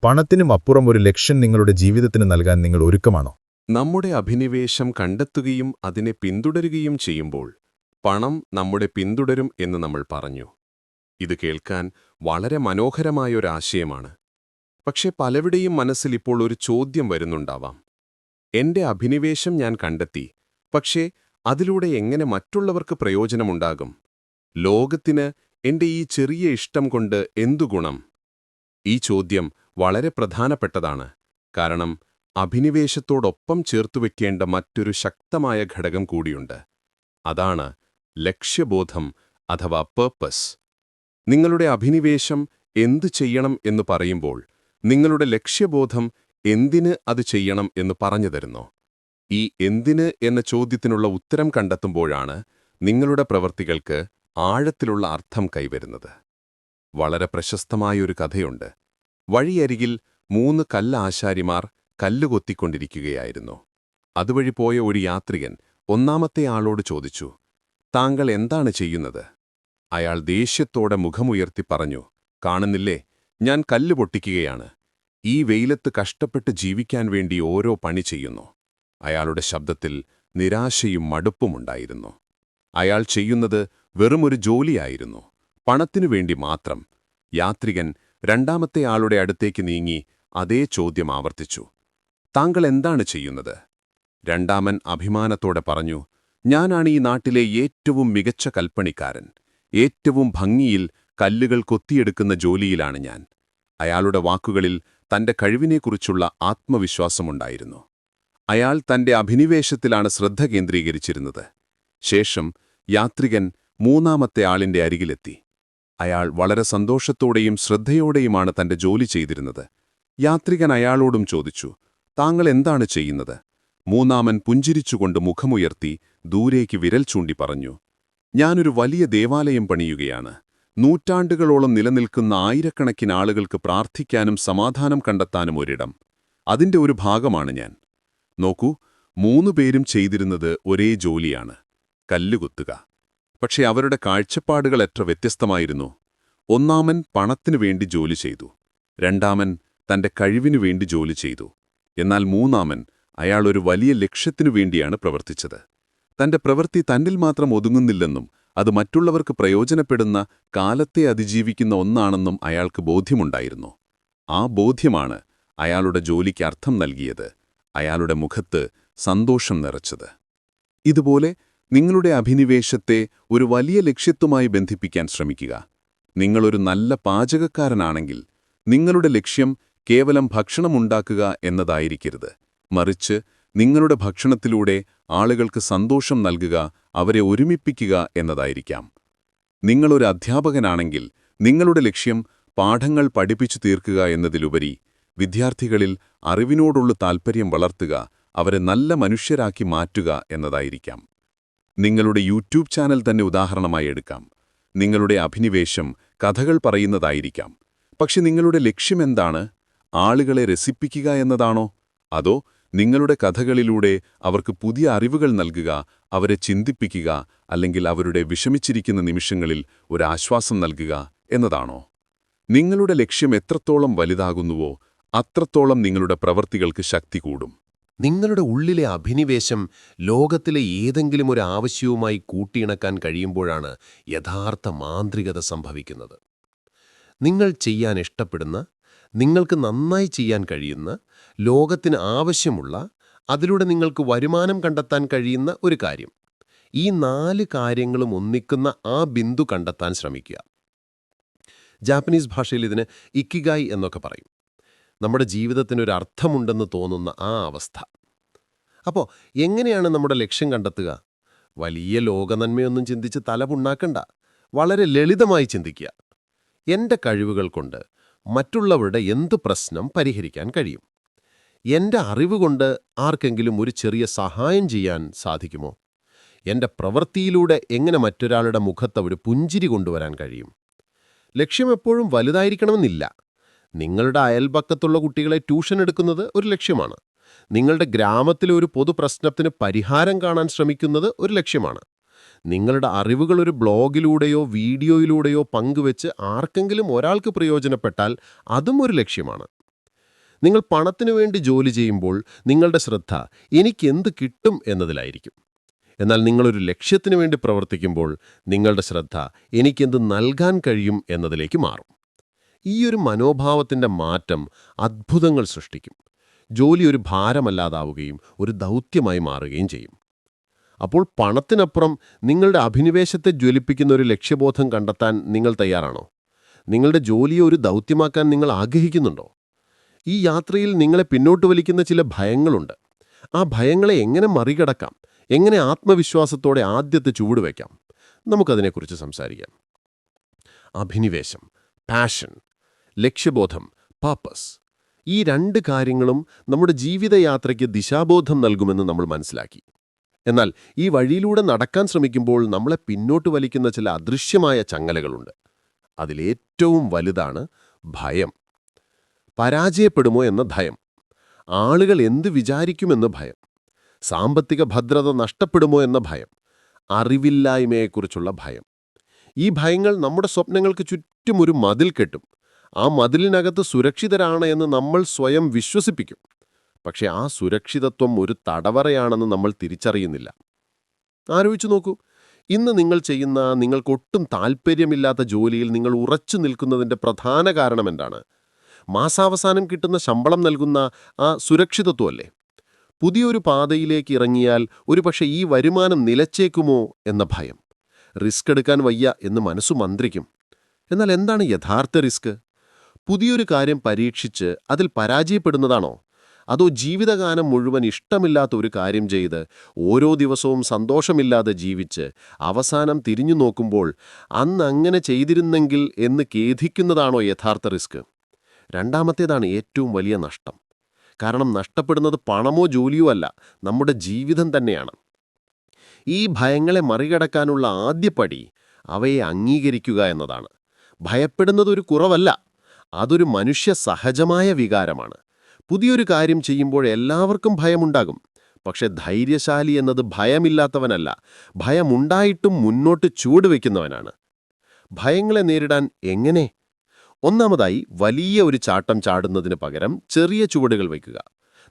പണത്തിനും അപ്പുറം ഒരു ലക്ഷ്യം നിങ്ങളുടെ ജീവിതത്തിന് നൽകാൻ നിങ്ങൾ ഒരുക്കമാണോ?
നമ്മുടെ അഭിനിവേശം കണ്ടെത്തുകയും അതിനെ പിന്തുടരുകയും ചെയ്യുമ്പോൾ പണം നമ്മുടെ പിന്തുടരും എന്ന് നമ്മൾ പറഞ്ഞു. ഇത് കേൾക്കാൻ വളരെ മനോഹരമായൊരാശയമാണ്. പക്ഷേ പലവിടെയും മനസ്സിൽ ഇപ്പോൾ ഒരു ചോദ്യം വരുന്നുണ്ടാവാം. എന്റെ അഭിനിവേശം ഞാൻ കണ്ടെത്തി പക്ഷേ അതിലൂടെ എങ്ങനെ മറ്റുള്ളവർക്ക് പ്രയോജനമുണ്ടാകും? ലോകത്തിന് എന്റെ ഈ ചെറിയ ഇഷ്ടം കൊണ്ട് എന്തു ഗുണം? ഈ ചോദ്യം വളരെ പ്രധാനപ്പെട്ടതാണ്. കാരണം അഭിനിവേശത്തോടൊപ്പം ചേർത്തുവെക്കേണ്ട മറ്റൊരു ശക്തമായ ഘടകം കൂടിയുണ്ട്. അതാണ് ലക്ഷ്യബോധം അഥവാ പേർപ്പസ് നിങ്ങളുടെ അഭിനിവേശം എന്തു ചെയ്യണം എന്ന് പറയുമ്പോൾ നിങ്ങളുടെ ലക്ഷ്യബോധം എന്തിന് അത് ചെയ്യണം എന്ന് പറഞ്ഞു തരുന്നു? ഈ എന്തിന് എന്ന ചോദ്യത്തിനുള്ള ഉത്തരം കണ്ടെത്തുമ്പോഴാണ് നിങ്ങളുടെ പ്രവൃത്തികൾക്ക് ആഴത്തിലുള്ള അർത്ഥം കൈവരുന്നത്. വളരെ പ്രശസ്തമായൊരു കഥയുണ്ട്. വഴിയരികിൽ മൂന്ന് കല്ലാശാരിമാർ കല്ലുകൊത്തിക്കൊണ്ടിരിക്കുകയായിരുന്നു അതുവഴി പോയ ഒരു യാത്രികൻ ഒന്നാമത്തെ ആളോട് ചോദിച്ചു താങ്കൾ എന്താണ് ചെയ്യുന്നത്? അയാൾ ദേഷ്യത്തോടെ മുഖമുയർത്തി പറഞ്ഞു കാണുന്നില്ലേ ഞാൻ കല്ല് പൊട്ടിക്കുകയാണ്. ഈ വെയിലത്ത് കഷ്ടപ്പെട്ട് ജീവിക്കാൻ വേണ്ടി ഓരോ പണി ചെയ്യുന്നു. അയാളുടെ ശബ്ദത്തിൽ നിരാശയും മടുപ്പുമുണ്ടായിരുന്നു അയാൾ ചെയ്യുന്നത് വെറുമൊരു ജോലിയായിരുന്നു. പണത്തിനു വേണ്ടി മാത്രം. യാത്രികൻ രണ്ടാമത്തെ ആളുടെ അടുത്തേക്ക് നീങ്ങി അതേ ചോദ്യം ആവർത്തിച്ചു. താങ്കൾ എന്താണ് ചെയ്യുന്നത്? രണ്ടാമൻ അഭിമാനത്തോടെ പറഞ്ഞു ഞാനാണ് ഈ നാട്ടിലെ ഏറ്റവും മികച്ച കൽപ്പണിക്കാരൻ. ഏറ്റവും ഭംഗിയിൽ കല്ലുകൾ കൊത്തിയെടുക്കുന്ന ജോലിയിലാണ് ഞാൻ. അയാളുടെ വാക്കുകളിൽ തന്റെ കഴിവിനെക്കുറിച്ചുള്ള ആത്മവിശ്വാസമുണ്ടായിരുന്നു. അയാൾ തന്റെ അഭിനിവേശത്തിലാണ് ശ്രദ്ധ കേന്ദ്രീകരിച്ചിരുന്നത്. ശേഷം യാത്രികൻ മൂന്നാമത്തെ ആളിന്റെ അരികിലെത്തി. അയാൾ വളരെ സന്തോഷത്തോടെയും ശ്രദ്ധയോടെയുമാണ് തന്റെ ജോലി ചെയ്തിരുന്നത്. യാത്രികൻ അയാളോടും ചോദിച്ചു താങ്കൾ എന്താണ് ചെയ്യുന്നത്? മൂന്നാമൻ പുഞ്ചിരിച്ചുകൊണ്ട് മുഖമുയർത്തി ദൂരേക്ക് വിരൽ ചൂണ്ടി പറഞ്ഞു ഞാനൊരു വലിയ ദേവാലയം പണിയുകയാണ്. നൂറ്റാണ്ടുകളോളം നിലനിൽക്കുന്ന ആയിരക്കണക്കിന് ആളുകൾക്ക് പ്രാർത്ഥിക്കാനും സമാധാനം കണ്ടെത്താനും ഒരിടം. അതിന്റെ ഒരു ഭാഗമാണ് ഞാൻ. നോക്കൂ മൂന്നു പേരും ചെയ്തിരുന്നത് ഒരേ ജോലിയാണ്. കല്ലുകുത്തുക പക്ഷെ അവരുടെ കാഴ്ചപ്പാടുകൾ എത്ര വ്യത്യസ്തമായിരുന്നു. ഒന്നാമൻ പണത്തിനു വേണ്ടി ജോലി ചെയ്തു. രണ്ടാമൻ തന്റെ കഴിവിനു വേണ്ടി ജോലി ചെയ്തു. എന്നാൽ മൂന്നാമൻ അയാൾ ഒരു വലിയ ലക്ഷ്യത്തിനു വേണ്ടിയാണ് പ്രവർത്തിച്ചത്. തന്റെ പ്രവൃത്തി തന്നിൽ മാത്രം ഒതുങ്ങുന്നില്ലെന്നും അത് മറ്റുള്ളവർക്ക് പ്രയോജനപ്പെടുന്ന കാലത്തെ അതിജീവിക്കുന്ന ഒന്നാണെന്നും അയാൾക്ക് ബോധ്യമുണ്ടായിരുന്നു. ആ ബോധ്യമാണ് അയാളുടെ ജോലിക്ക് അർത്ഥം നൽകിയത്. അയാളുടെ മുഖത്ത് സന്തോഷം നിറച്ചത്. ഇതുപോലെ നിങ്ങളുടെ അഭിനിവേശത്തെ ഒരു വലിയ ലക്ഷ്യത്തുമായി ബന്ധിപ്പിക്കാൻ ശ്രമിക്കുക. നിങ്ങളൊരു നല്ല പാചകക്കാരനാണെങ്കിൽ നിങ്ങളുടെ ലക്ഷ്യം കേവലം ഭക്ഷണമുണ്ടാക്കുക എന്നതായിരിക്കരുത്. മറിച്ച് നിങ്ങളുടെ ഭക്ഷണത്തിലൂടെ ആളുകൾക്ക് സന്തോഷം നൽകുക അവരെ ഒരുമിപ്പിക്കുക എന്നതായിരിക്കാം. നിങ്ങളൊരു അധ്യാപകനാണെങ്കിൽ നിങ്ങളുടെ ലക്ഷ്യം പാഠങ്ങൾ പഠിപ്പിച്ചു തീർക്കുക എന്നതിലുപരി വിദ്യാർത്ഥികളിൽ അറിവിനോടുള്ള താൽപ്പര്യം വളർത്തുക അവരെ നല്ല മനുഷ്യരാക്കി മാറ്റുക എന്നതായിരിക്കാം. നിങ്ങളുടെ യൂട്യൂബ് ചാനൽ തന്നെ ഉദാഹരണമായി എടുക്കാം. നിങ്ങളുടെ അഭിനിവേശം കഥകൾ പറയുന്നതായിരിക്കാം. പക്ഷെ നിങ്ങളുടെ ലക്ഷ്യമെന്താണ് ആളുകളെ രസിപ്പിക്കുക എന്നതാണോ? അതോ നിങ്ങളുടെ കഥകളിലൂടെ അവർക്ക് പുതിയ അറിവുകൾ നൽകുക അവരെ ചിന്തിപ്പിക്കുക അല്ലെങ്കിൽ അവരുടെ വിഷമിച്ചിരിക്കുന്ന നിമിഷങ്ങളിൽ ഒരാശ്വാസം നൽകുക എന്നതാണോ? നിങ്ങളുടെ ലക്ഷ്യം എത്രത്തോളം വലുതാകുന്നുവോ അത്രത്തോളം നിങ്ങളുടെ പ്രവൃത്തികൾക്ക് ശക്തി കൂടും.
നിങ്ങളുടെ ഉള്ളിലെ അഭിനിവേശം ലോകത്തിലെ ഏതെങ്കിലും ഒരു ആവശ്യവുമായി കൂട്ടിയിണക്കാൻ കഴിയുമ്പോഴാണ് യഥാർത്ഥ മാന്ത്രികത സംഭവിക്കുന്നത്. നിങ്ങൾ ചെയ്യാൻ ഇഷ്ടപ്പെടുന്ന നിങ്ങൾക്ക് നന്നായി ചെയ്യാൻ കഴിയുന്ന ലോകത്തിന് ആവശ്യമുള്ള അതിലൂടെ നിങ്ങൾക്ക് വരുമാനം കണ്ടെത്താൻ കഴിയുന്ന ഒരു കാര്യം. ഈ നാല് കാര്യങ്ങളും ഒന്നിക്കുന്ന ആ ബിന്ദു കണ്ടെത്താൻ ശ്രമിക്കുക. ജാപ്പനീസ് ഭാഷയിൽ ഇതിന് ഇക്കിഗായി എന്നൊക്കെ പറയും. നമ്മുടെ ജീവിതത്തിനൊരു അർത്ഥമുണ്ടെന്ന് തോന്നുന്ന ആ അവസ്ഥ. അപ്പോൾ എങ്ങനെയാണ് നമ്മുടെ ലക്ഷ്യം കണ്ടെത്തുക? വലിയ ലോകനന്മയൊന്നും ചിന്തിച്ച് തലപുണ്ണാക്കണ്ട വളരെ ലളിതമായി ചിന്തിക്കുക. എന്റെ കഴിവുകൾ കൊണ്ട് മറ്റുള്ളവരുടെ എന്ത് പ്രശ്നം പരിഹരിക്കാൻ കഴിയും? എന്റെ അറിവ് കൊണ്ട് ആർക്കെങ്കിലും ഒരു ചെറിയ സഹായം ചെയ്യാൻ സാധിക്കുമോ? എന്റെ പ്രവൃത്തിയിലൂടെ എങ്ങനെ മറ്റൊരാളുടെ മുഖത്ത് ഒരു പുഞ്ചിരി കൊണ്ടുവരാൻ കഴിയും? ലക്ഷ്യം എപ്പോഴും വലുതായിരിക്കണമെന്നില്ല. നിങ്ങളുടെ അയൽപക്കത്തുള്ള കുട്ടികളെ ട്യൂഷൻ എടുക്കുന്നത് ഒരു ലക്ഷ്യമാണ്. നിങ്ങളുടെ ഗ്രാമത്തിലെ ഒരു പൊതുപ്രശ്നത്തിന് പരിഹാരം കാണാൻ ശ്രമിക്കുന്നത് ഒരു ലക്ഷ്യമാണ്. നിങ്ങളുടെ അറിവുകൾ ഒരു ബ്ലോഗിലൂടെയോ വീഡിയോയിലൂടെയോ പങ്കുവെച്ച് ആർക്കെങ്കിലും ഒരാൾക്ക് പ്രയോജനപ്പെട്ടാൽ അതും ഒരു ലക്ഷ്യമാണ്. നിങ്ങൾ പണത്തിനു വേണ്ടി ജോലി ചെയ്യുമ്പോൾ നിങ്ങളുടെ ശ്രദ്ധ എനിക്കെന്ത് കിട്ടും എന്നതിലായിരിക്കും. എന്നാൽ നിങ്ങളൊരു ലക്ഷ്യത്തിനു വേണ്ടി പ്രവർത്തിക്കുമ്പോൾ നിങ്ങളുടെ ശ്രദ്ധ എനിക്കെന്ത് നൽകാൻ കഴിയും എന്നതിലേക്ക് മാറും. ഈയൊരു മനോഭാവത്തിന്റെ മാറ്റം അത്ഭുതങ്ങൾ സൃഷ്ടിക്കും. ജോലി ഒരു ഭാരമല്ലാതാവുകയും ഒരു ദൗത്യമായി മാറുകയും ചെയ്യും. അപ്പോൾ പണത്തിനപ്പുറം നിങ്ങളുടെ അഭിനിവേശത്തെ ജ്വലിപ്പിക്കുന്ന ഒരു ലക്ഷ്യബോധം കണ്ടെത്താൻ നിങ്ങൾ തയ്യാറാണോ? നിങ്ങളുടെ ജോലിയെ ഒരു ദൗത്യമാക്കാൻ നിങ്ങൾ ആഗ്രഹിക്കുന്നുണ്ടോ? ഈ യാത്രയിൽ നിങ്ങളെ പിന്നോട്ട് വലിക്കുന്ന ചില ഭയങ്ങളുണ്ട്. ആ ഭയങ്ങളെ എങ്ങനെ മറികടക്കാം? എങ്ങനെ ആത്മവിശ്വാസത്തോടെ ആദ്യത്തെ ചുവട് നമുക്കതിനെക്കുറിച്ച് സംസാരിക്കാം. അഭിനിവേശം പാഷൻ ലക്ഷ്യബോധം പാപ്പസ് ഈ രണ്ട് കാര്യങ്ങളും നമ്മുടെ ജീവിതയാത്രയ്ക്ക് ദിശാബോധം നൽകുമെന്ന് നമ്മൾ മനസ്സിലാക്കി. എന്നാൽ ഈ വഴിയിലൂടെ നടക്കാൻ ശ്രമിക്കുമ്പോൾ നമ്മളെ പിന്നോട്ട് വലിക്കുന്ന ചില അദൃശ്യമായ ചങ്ങലകളുണ്ട്. അതിലേറ്റവും വലുതാണ് ഭയം. പരാജയപ്പെടുമോ എന്ന ഭയം. ആളുകൾ എന്ത് വിചാരിക്കുമെന്ന് ഭയം. സാമ്പത്തിക ഭദ്രത നഷ്ടപ്പെടുമോ എന്ന ഭയം. അറിവില്ലായ്മയെക്കുറിച്ചുള്ള ഭയം. ഈ ഭയങ്ങൾ നമ്മുടെ സ്വപ്നങ്ങൾക്ക് ചുറ്റും ഒരു മതിൽ കെട്ടും. ആ മതിലിനകത്ത് സുരക്ഷിതരാണ് എന്ന് നമ്മൾ സ്വയം വിശ്വസിപ്പിക്കും. പക്ഷെ ആ സുരക്ഷിതത്വം ഒരു തടവറയാണെന്ന് നമ്മൾ തിരിച്ചറിയുന്നില്ല. ആലോചിച്ചു നോക്കൂ. ഇന്ന് നിങ്ങൾ ചെയ്യുന്ന നിങ്ങൾക്കൊട്ടും താൽപ്പര്യമില്ലാത്ത ജോലിയിൽ നിങ്ങൾ ഉറച്ചു നിൽക്കുന്നതിന്റെ പ്രധാന കാരണം എന്താണ്? മാസാവസാനം കിട്ടുന്ന ശമ്പളം നൽകുന്ന ആ സുരക്ഷിതത്വമല്ലേ? പുതിയൊരു പാതയിലേക്ക് ഇറങ്ങിയാൽ ഒരുപക്ഷെ ഈ വരുമാനം നിലച്ചേക്കുമോ എന്ന ഭയം. റിസ്ക് എടുക്കാൻ വയ്യ എന്ന് മനസ്സു മന്ത്രിക്കും. എന്നാൽ എന്താണ് യഥാർത്ഥ റിസ്ക്? പുതിയൊരു കാര്യം പരീക്ഷിച്ച് അതിൽ പരാജയപ്പെടുന്നതാണോ? അതോ ജീവിതകാലം മുഴുവൻ ഇഷ്ടമില്ലാത്ത ഒരു കാര്യം ചെയ്ത് ഓരോ ദിവസവും സന്തോഷമില്ലാതെ ജീവിച്ച് അവസാനം തിരിഞ്ഞു നോക്കുമ്പോൾ അന്ന് അങ്ങനെ ചെയ്തിരുന്നെങ്കിൽ എന്ന് ഖേദിക്കുന്നതാണോ യഥാർത്ഥ റിസ്ക്? രണ്ടാമത്തേതാണ് ഏറ്റവും വലിയ നഷ്ടം. കാരണം നഷ്ടപ്പെടുന്നത് പണമോ ജോലിയോ അല്ല നമ്മുടെ ജീവിതം തന്നെയാണ്. ഈ ഭയങ്ങളെ മറികടക്കാനുള്ള ആദ്യപടി അവയെ അംഗീകരിക്കുക എന്നതാണ്. ഭയപ്പെടുന്നത് ഒരു കുറവല്ല. അതൊരു മനുഷ്യ സഹജമായ വികാരമാണ്. പുതിയൊരു കാര്യം ചെയ്യുമ്പോൾ എല്ലാവർക്കും ഭയമുണ്ടാകും. പക്ഷെ ധൈര്യശാലി എന്നത് ഭയമില്ലാത്തവനല്ല ഭയമുണ്ടായിട്ടും മുന്നോട്ട് ചൂടുവെക്കുന്നവനാണ് ഭയങ്ങളെ നേരിടാൻ എങ്ങനെ? ഒന്നാമതായി വലിയ ഒരു ചാട്ടം ചാടുന്നതിന് പകരം ചെറിയ ചുവടുകൾ വയ്ക്കുക.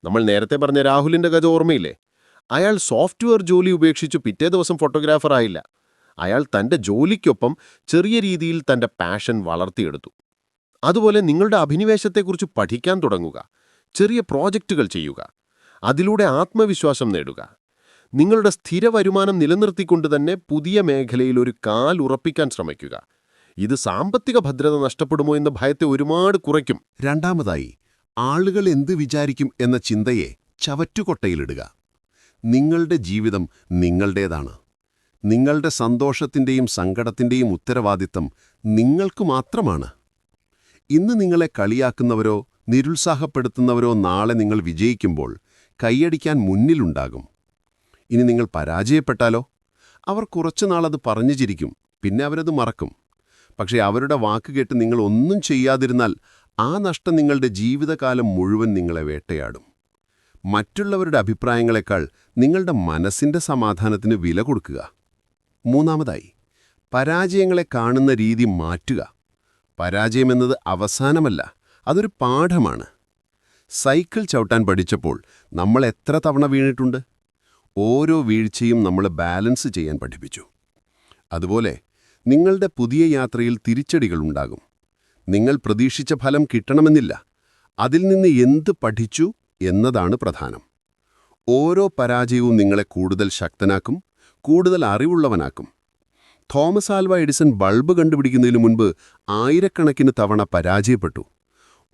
നമ്മൾ നേരത്തെ പറഞ്ഞ രാഹുലിന്റെ കഥ ഓർമ്മയില്ലേ? അയാൾ സോഫ്റ്റ്വെയർ ജോലി ഉപേക്ഷിച്ചു പിറ്റേ ദിവസം ഫോട്ടോഗ്രാഫർ ആയില്ല അയാൾ തന്റെ ജോലിക്കൊപ്പം ചെറിയ രീതിയിൽ തന്റെ പാഷൻ വളർത്തിയെടുത്തു. അതുപോലെ നിങ്ങളുടെ അഭിനിവേശത്തെക്കുറിച്ച് പഠിക്കാൻ തുടങ്ങുക. ചെറിയ പ്രോജക്റ്റുകൾ ചെയ്യുക. അതിലൂടെ ആത്മവിശ്വാസം നേടുക. നിങ്ങളുടെ സ്ഥിര വരുമാനം നിലനിർത്തിക്കൊണ്ട് തന്നെ പുതിയ മേഖലയിൽ ഒരു കാൽ ഉറപ്പിക്കാൻ ശ്രമിക്കുക. ഇത് സാമ്പത്തിക ഭദ്രത നഷ്ടപ്പെടുമോ എന്ന ഭയത്തെ ഒരുപാട് കുറയ്ക്കും.
രണ്ടാമതായി ആളുകൾ എന്ത് വിചാരിക്കും എന്ന ചിന്തയെ ചവറ്റുകൊട്ടയിലിടുക. നിങ്ങളുടെ ജീവിതം നിങ്ങളുടേതാണ്. നിങ്ങളുടെ സന്തോഷത്തിന്റെയും സങ്കടത്തിന്റെയും ഉത്തരവാദിത്തം നിങ്ങൾക്ക് മാത്രമാണ്. ഇന്ന് നിങ്ങളെ കളിയാക്കുന്നവരോ നിരുത്സാഹപ്പെടുത്തുന്നവരോ നാളെ നിങ്ങൾ വിജയിക്കുമ്പോൾ കൈയടിക്കാൻ മുന്നിലുണ്ടാകും. ഇനി നിങ്ങൾ പരാജയപ്പെട്ടാലോ? അവർ കുറച്ചുനാളത് പറഞ്ഞു ചിരിക്കും പിന്നെ അവരത് മറക്കും. പക്ഷേ അവരുടെ വാക്ക് കേട്ട് നിങ്ങൾ ഒന്നും ചെയ്യാതിരുന്നാൽ ആ നഷ്ടം നിങ്ങളുടെ ജീവിതകാലം മുഴുവൻ നിങ്ങളെ വേട്ടയാടും. മറ്റുള്ളവരുടെ അഭിപ്രായങ്ങളെക്കാൾ നിങ്ങളുടെ മനസ്സിന്റെ സമാധാനത്തിന് വില കൊടുക്കുക. മൂന്നാമതായി പരാജയങ്ങളെ കാണുന്ന രീതി മാറ്റുക. പരാജയമെന്നത് അവസാനമല്ല അതൊരു പാഠമാണ്. സൈക്കിൾ ചവിട്ടാൻ പഠിച്ചപ്പോൾ നമ്മൾ എത്ര തവണ വീണിട്ടുണ്ട്? ഓരോ വീഴ്ചയും നമ്മൾ ബാലൻസ് ചെയ്യാൻ പഠിപ്പിച്ചു. അതുപോലെ നിങ്ങളുടെ പുതിയ യാത്രയിൽ തിരിച്ചടികൾ ഉണ്ടാകും. നിങ്ങൾ പ്രതീക്ഷിച്ച ഫലം കിട്ടണമെന്നില്ല. അതിൽ നിന്ന് എന്ത് പഠിച്ചു എന്നതാണ് പ്രധാനം. ഓരോ പരാജയവും നിങ്ങളെ കൂടുതൽ ശക്തനാക്കും കൂടുതൽ അറിവുള്ളവനാക്കും.
തോമസ് ആൽവ എഡിസൺ ബൾബ് കണ്ടുപിടിക്കുന്നതിന് മുൻപ് ആയിരക്കണക്കിന് തവണ പരാജയപ്പെട്ടു.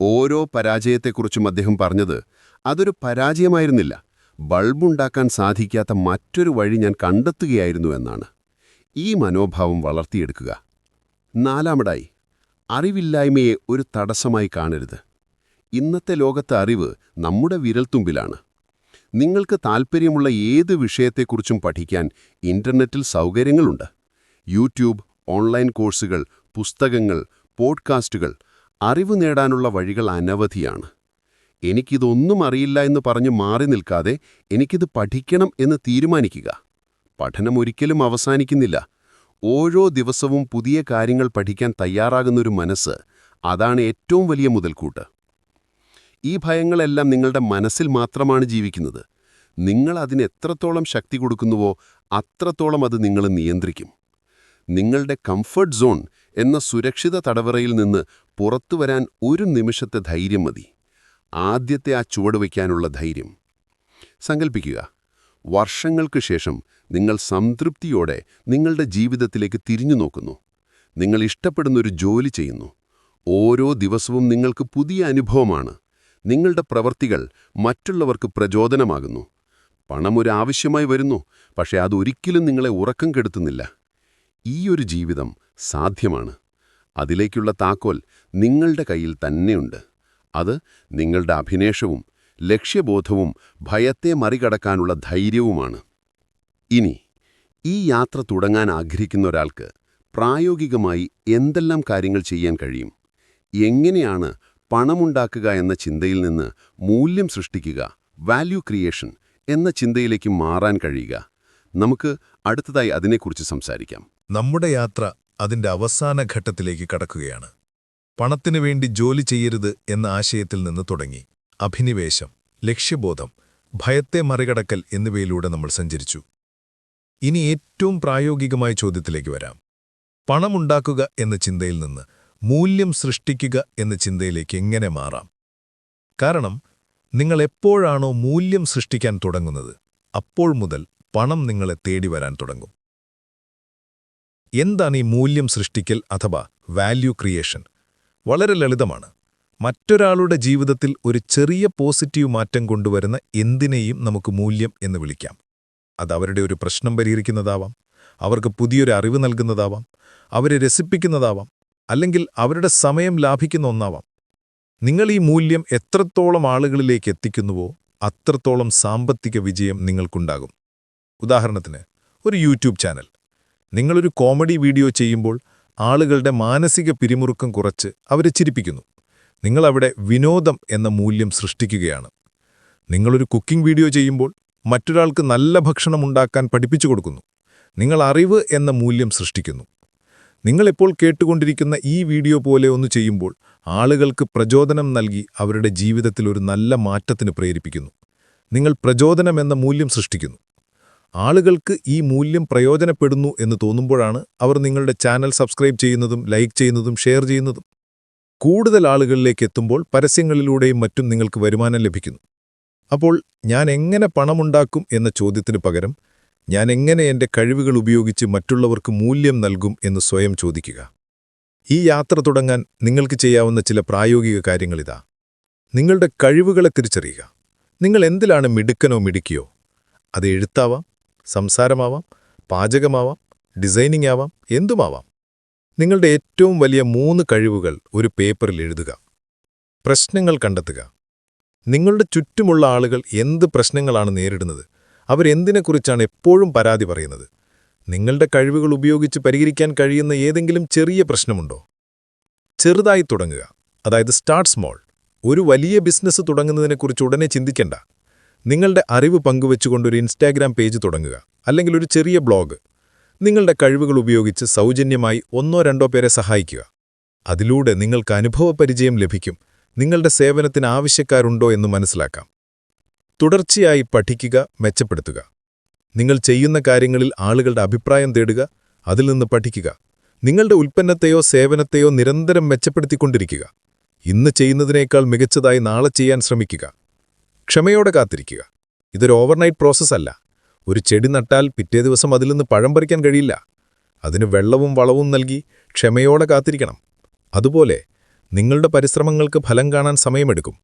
ഓരോ പരാജയത്തെക്കുറിച്ചും അദ്ദേഹം പറഞ്ഞത് അതൊരു പരാജയമായിരുന്നില്ല. ബൾബുണ്ടാക്കാൻ സാധിക്കാത്ത മറ്റൊരു വഴി ഞാൻ കണ്ടെത്തുകയായിരുന്നു എന്നാണ്. ഈ മനോഭാവം വളർത്തിയെടുക്കുക. നാലാമതായി അറിവില്ലായ്മയെ ഒരു തടസ്സമായി കാണരുത്. ഇന്നത്തെ ലോകത്തെ അറിവ് നമ്മുടെ വിരൽത്തുമ്പിലാണ്. നിങ്ങൾക്ക് താൽപ്പര്യമുള്ള ഏത് വിഷയത്തെക്കുറിച്ചും പഠിക്കാൻ ഇന്റർനെറ്റിൽ സൗകര്യങ്ങളുണ്ട്. യൂട്യൂബ് ഓൺലൈൻ കോഴ്സുകൾ പുസ്തകങ്ങൾ പോഡ്കാസ്റ്റുകൾ അറിവ് നേടാനുള്ള വഴികൾ അനവധിയാണ്. എനിക്കിതൊന്നും അറിയില്ല എന്ന് പറഞ്ഞ് മാറി നിൽക്കാതെ എനിക്കിത് പഠിക്കണം എന്ന് തീരുമാനിക്കുക. പഠനം ഒരിക്കലും അവസാനിക്കുന്നില്ല. ഓരോ ദിവസവും പുതിയ കാര്യങ്ങൾ പഠിക്കാൻ തയ്യാറാകുന്നൊരു മനസ്സ് അതാണ് ഏറ്റവും വലിയ മുതൽക്കൂട്ട്. ഈ ഭയങ്ങളെല്ലാം നിങ്ങളുടെ മനസ്സിൽ മാത്രമാണ് ജീവിക്കുന്നത്. നിങ്ങൾ അതിന് എത്രത്തോളം ശക്തി കൊടുക്കുന്നുവോ അത്രത്തോളം അത് നിങ്ങൾ നിയന്ത്രിക്കും. നിങ്ങളുടെ കംഫർട്ട് സോൺ എന്ന സുരക്ഷിത തടവറയിൽ നിന്ന് പുറത്തു വരാൻ ഒരു നിമിഷത്തെ ധൈര്യം മതി. ആദ്യത്തെ ആ ചുവട് വയ്ക്കാനുള്ള ധൈര്യം. സങ്കൽപ്പിക്കുക. വർഷങ്ങൾക്ക് ശേഷം നിങ്ങൾ സംതൃപ്തിയോടെ നിങ്ങളുടെ ജീവിതത്തിലേക്ക് തിരിഞ്ഞു നോക്കുന്നു. നിങ്ങൾ ഇഷ്ടപ്പെടുന്നൊരു ജോലി ചെയ്യുന്നു. ഓരോ ദിവസവും നിങ്ങൾക്ക് പുതിയ അനുഭവമാണ്. നിങ്ങളുടെ പ്രവർത്തികൾ മറ്റുള്ളവർക്ക് പ്രചോദനമാകുന്നു. പണം ഒരു ആവശ്യമായി വരുന്നു പക്ഷേ അതൊരിക്കലും നിങ്ങളെ ഉറക്കം കെടുത്തുന്നില്ല. ഈ ഒരു ജീവിതം സാധ്യമാണ്. അതിലേക്കുള്ള താക്കോൽ നിങ്ങളുടെ കയ്യിൽ തന്നെയുണ്ട്. അത് നിങ്ങളുടെ അഭിനേഷവും ലക്ഷ്യബോധവും ഭയത്തെ മറികടക്കാനുള്ള ധൈര്യവുമാണ്. ഇനി ഈ യാത്ര തുടങ്ങാൻ ആഗ്രഹിക്കുന്ന ഒരാൾക്ക് പ്രായോഗികമായി എന്തെല്ലാം കാര്യങ്ങൾ ചെയ്യാൻ കഴിയും? എങ്ങനെയാണ് പണമുണ്ടാക്കുക എന്ന ചിന്തയിൽ നിന്ന് മൂല്യം സൃഷ്ടിക്കുക വാല്യൂ ക്രിയേഷൻ എന്ന ചിന്തയിലേക്ക് മാറാൻ കഴിയുക? നമുക്ക് അടുത്തതായി അതിനെക്കുറിച്ച് സംസാരിക്കാം.
നമ്മുടെ യാത്ര അതിന്റെ അവസാന ഘട്ടത്തിലേക്ക് കടക്കുകയാണ്. പണത്തിനു വേണ്ടി ജോലി ചെയ്യരുത് എന്ന ആശയത്തിൽ നിന്ന് തുടങ്ങി. അഭിനിവേശം ലക്ഷ്യബോധം ഭയത്തെ മറികടക്കൽ എന്നിവയിലൂടെ നമ്മൾ സഞ്ചരിച്ചു. ഇനി ഏറ്റവും പ്രായോഗികമായ ചോദ്യത്തിലേക്ക് വരാം. പണമുണ്ടാക്കുക എന്ന ചിന്തയിൽ നിന്ന് മൂല്യം സൃഷ്ടിക്കുക എന്ന ചിന്തയിലേക്ക് എങ്ങനെ മാറാം? കാരണം നിങ്ങൾ എപ്പോഴാണോ മൂല്യം സൃഷ്ടിക്കാൻ തുടങ്ങുന്നത് അപ്പോൾ മുതൽ പണം നിങ്ങളെ തേടി വരാൻ തുടങ്ങും. എന്താണ് ഈ മൂല്യം സൃഷ്ടിക്കൽ അഥവാ വാല്യൂ ക്രിയേഷൻ വളരെ ലളിതമാണ്. മറ്റൊരാളുടെ ജീവിതത്തിൽ ഒരു ചെറിയ പോസിറ്റീവ് മാറ്റം കൊണ്ടുവരുന്ന എന്തിനേയും നമുക്ക് മൂല്യം എന്ന് വിളിക്കാം. അത് അവരുടെ ഒരു പ്രശ്നം പരിഹരിക്കുന്നതാവാം അവർക്ക് പുതിയൊരു അറിവ് നൽകുന്നതാവാം അവരെ രസിപ്പിക്കുന്നതാവാം അല്ലെങ്കിൽ അവരുടെ സമയം ലാഭിക്കുന്ന ഒന്നാവാം. നിങ്ങൾ ഈ മൂല്യം എത്രത്തോളം ആളുകളിലേക്ക് എത്തിക്കുന്നുവോ അത്രത്തോളം സാമ്പത്തിക വിജയം നിങ്ങൾക്കുണ്ടാകും. ഉദാഹരണത്തിന് ഒരു യൂട്യൂബ് ചാനൽ. നിങ്ങളൊരു കോമഡി വീഡിയോ ചെയ്യുമ്പോൾ ആളുകളുടെ മാനസിക പിരിമുറുക്കം കുറച്ച് അവരെ ചിരിപ്പിക്കുന്നു. നിങ്ങളവിടെ വിനോദം എന്ന മൂല്യം സൃഷ്ടിക്കുകയാണ്. നിങ്ങളൊരു കുക്കിംഗ് വീഡിയോ ചെയ്യുമ്പോൾ മറ്റൊരാൾക്ക് നല്ല ഭക്ഷണം ഉണ്ടാക്കാൻ പഠിപ്പിച്ചു കൊടുക്കുന്നു. നിങ്ങൾ അറിവ് എന്ന മൂല്യം സൃഷ്ടിക്കുന്നു. നിങ്ങളിപ്പോൾ കേട്ടുകൊണ്ടിരിക്കുന്ന ഈ വീഡിയോ പോലെ ഒന്ന് ചെയ്യുമ്പോൾ ആളുകൾക്ക് പ്രചോദനം നൽകി അവരുടെ ജീവിതത്തിൽ ഒരു നല്ല മാറ്റത്തിന് പ്രേരിപ്പിക്കുന്നു. നിങ്ങൾ പ്രചോദനം എന്ന മൂല്യം സൃഷ്ടിക്കുന്നു. ആളുകൾക്ക് ഈ മൂല്യം പ്രയോജനപ്പെടുന്നു എന്ന് തോന്നുമ്പോഴാണ് അവർ നിങ്ങളുടെ ചാനൽ സബ്സ്ക്രൈബ് ചെയ്യുന്നതും ലൈക്ക് ചെയ്യുന്നതും ഷെയർ ചെയ്യുന്നതും. കൂടുതൽ ആളുകളിലേക്ക് എത്തുമ്പോൾ പരസ്യങ്ങളിലൂടെയും മറ്റും നിങ്ങൾക്ക് വരുമാനം ലഭിക്കുന്നു. അപ്പോൾ ഞാൻ എങ്ങനെ പണമുണ്ടാക്കും എന്ന ചോദ്യത്തിന് പകരം ഞാൻ എങ്ങനെ എന്റെ കഴിവുകൾ ഉപയോഗിച്ച് മറ്റുള്ളവർക്ക് മൂല്യം നൽകും എന്ന് സ്വയം ചോദിക്കുക. ഈ യാത്ര തുടങ്ങാൻ നിങ്ങൾക്ക് ചെയ്യാവുന്ന ചില പ്രായോഗിക കാര്യങ്ങളിതാ. നിങ്ങളുടെ കഴിവുകളെ തിരിച്ചറിയുക. നിങ്ങൾ എന്തിലാണ് മിടുക്കനോ മിടുക്കിയോ? അത് എഴുത്താവാം സംസാരമാവാം പാചകമാവാം ഡിസൈനിങ് ആവാം എന്തുമാവാം. നിങ്ങളുടെ ഏറ്റവും വലിയ മൂന്ന് കഴിവുകൾ ഒരു പേപ്പറിൽ എഴുതുക. പ്രശ്നങ്ങൾ കണ്ടെത്തുക. നിങ്ങളുടെ ചുറ്റുമുള്ള ആളുകൾ എന്ത് പ്രശ്നങ്ങളാണ് നേരിടുന്നത്? അവരെന്തിനെക്കുറിച്ചാണ് എപ്പോഴും പരാതി പറയുന്നത്? നിങ്ങളുടെ കഴിവുകൾ ഉപയോഗിച്ച് പരിഹരിക്കാൻ കഴിയുന്ന ഏതെങ്കിലും ചെറിയ പ്രശ്നമുണ്ടോ? ചെറുതായി തുടങ്ങുക. അതായത് സ്റ്റാർട്ട് സ്മോൾ. ഒരു വലിയ ബിസിനസ് തുടങ്ങുന്നതിനെക്കുറിച്ച് ഉടനെ ചിന്തിക്കണ്ട. നിങ്ങളുടെ അറിവ് പങ്കുവെച്ചുകൊണ്ടൊരു ഇൻസ്റ്റാഗ്രാം പേജ് തുടങ്ങുക അല്ലെങ്കിൽ ഒരു ചെറിയ ബ്ലോഗ് നിങ്ങളുടെ കഴിവുകൾ ഉപയോഗിച്ച് സൗജന്യമായി ഒന്നോ രണ്ടോ പേരെ സഹായിക്കുക. അതിലൂടെ നിങ്ങൾക്ക് അനുഭവപരിചയം ലഭിക്കും നിങ്ങളുടെ സേവനത്തിന് ആവശ്യക്കാരുണ്ടോ എന്ന് മനസ്സിലാക്കാം. തുടർച്ചയായി പഠിക്കുക മെച്ചപ്പെടുത്തുക. നിങ്ങൾ ചെയ്യുന്ന കാര്യങ്ങളിൽ ആളുകളുടെ അഭിപ്രായം തേടുക അതിൽ നിന്ന് പഠിക്കുക. നിങ്ങളുടെ ഉൽപ്പന്നത്തെയോ സേവനത്തെയോ നിരന്തരം മെച്ചപ്പെടുത്തിക്കൊണ്ടിരിക്കുക. ഇന്ന് ചെയ്യുന്നതിനേക്കാൾ മികച്ചതായി നാളെ ചെയ്യാൻ ശ്രമിക്കുക. ക്ഷമയോടെ കാത്തിരിക്കുക. ഇതൊരു ഓവർനൈറ്റ് പ്രോസസ്സല്ല ഒരു ചെടി നട്ടാൽ പിറ്റേ ദിവസം അതിൽ നിന്ന് പഴം പറിക്കാൻ കഴിയില്ല.
അതിന് വെള്ളവും വളവും നൽകി ക്ഷമയോടെ കാത്തിരിക്കണം. അതുപോലെ നിങ്ങളുടെ പരിശ്രമങ്ങൾക്ക് ഫലം കാണാൻ സമയമെടുക്കും.